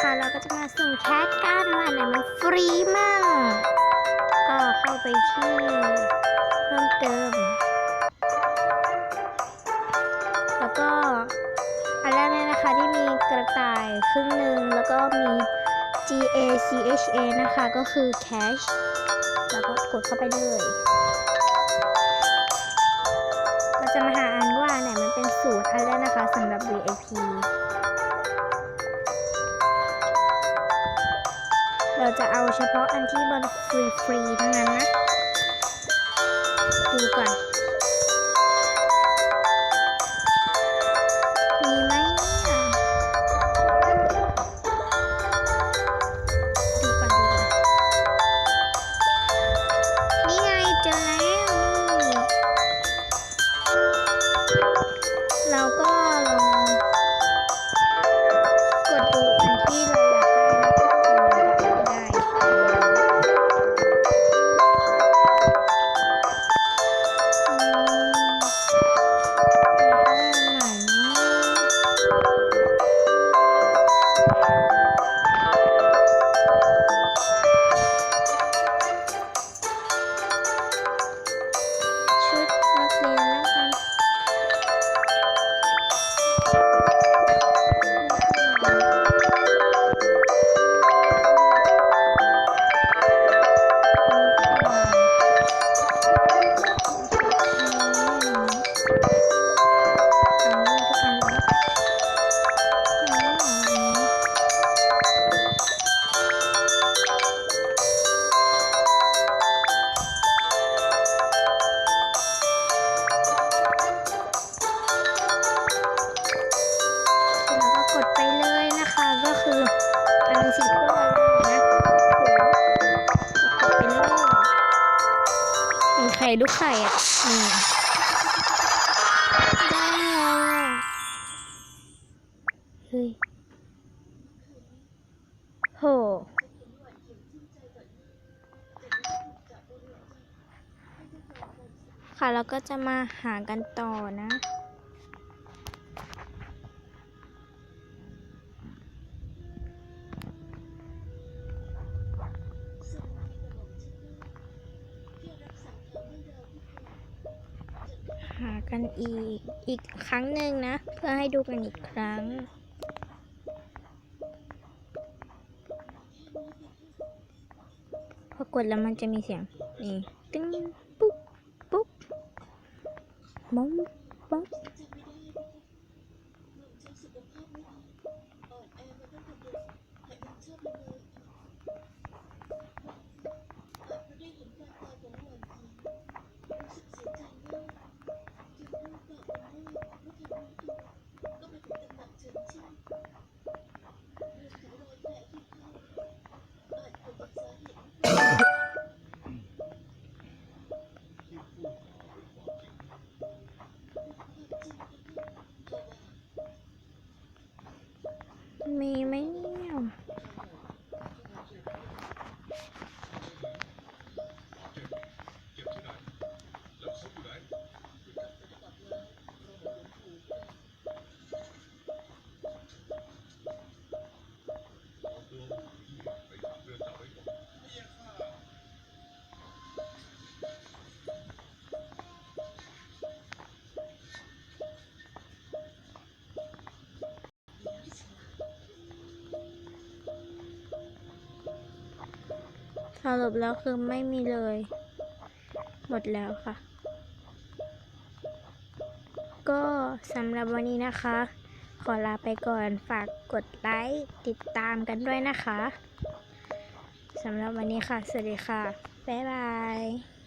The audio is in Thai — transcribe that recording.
นะคะ เราก็จะมาสุ่มแคสกันว่าไหนมันฟรีมั่ง ก็เข้าไปที่เพิ่มเติม แล้วก็อันแรกเนี่ยนะคะที่มีกระต่ายครึ่งหนึ่งแล้วก็มี G A C H A นะคะ ก็คือ cash แล้วก็กดเข้าไปเลยก็จะมาหาอันว่าไหนมันเป็นสูตรอันแรกนะคะสำหรับ VIP เราจะเอาเฉพาะอันที่มันฟรีๆทั้งนั้นนะ ดูก่อน ลูกไข่อะนี่ได้แล้วเฮ้ยโหค่ะเราก็จะมาหากันต่อนะ หากันอีก อีกครั้งหนึ่งนะ เพื่อให้ดูกันอีกครั้ง พอกดแล้วมันจะมีเสียง นี่ ตึ้ง ปุ๊บ ปุ๊บมองป๊บ มีไหมเนี่ย สรุปแล้วคือไม่มีเลย หมดแล้วค่ะ ก็สำหรับวันนี้นะคะ ขอลาไปก่อนฝากกดไลค์ติดตามกันด้วยนะคะสำหรับวันนี้ค่ะ สวัสดีค่ะ บ๊ายบาย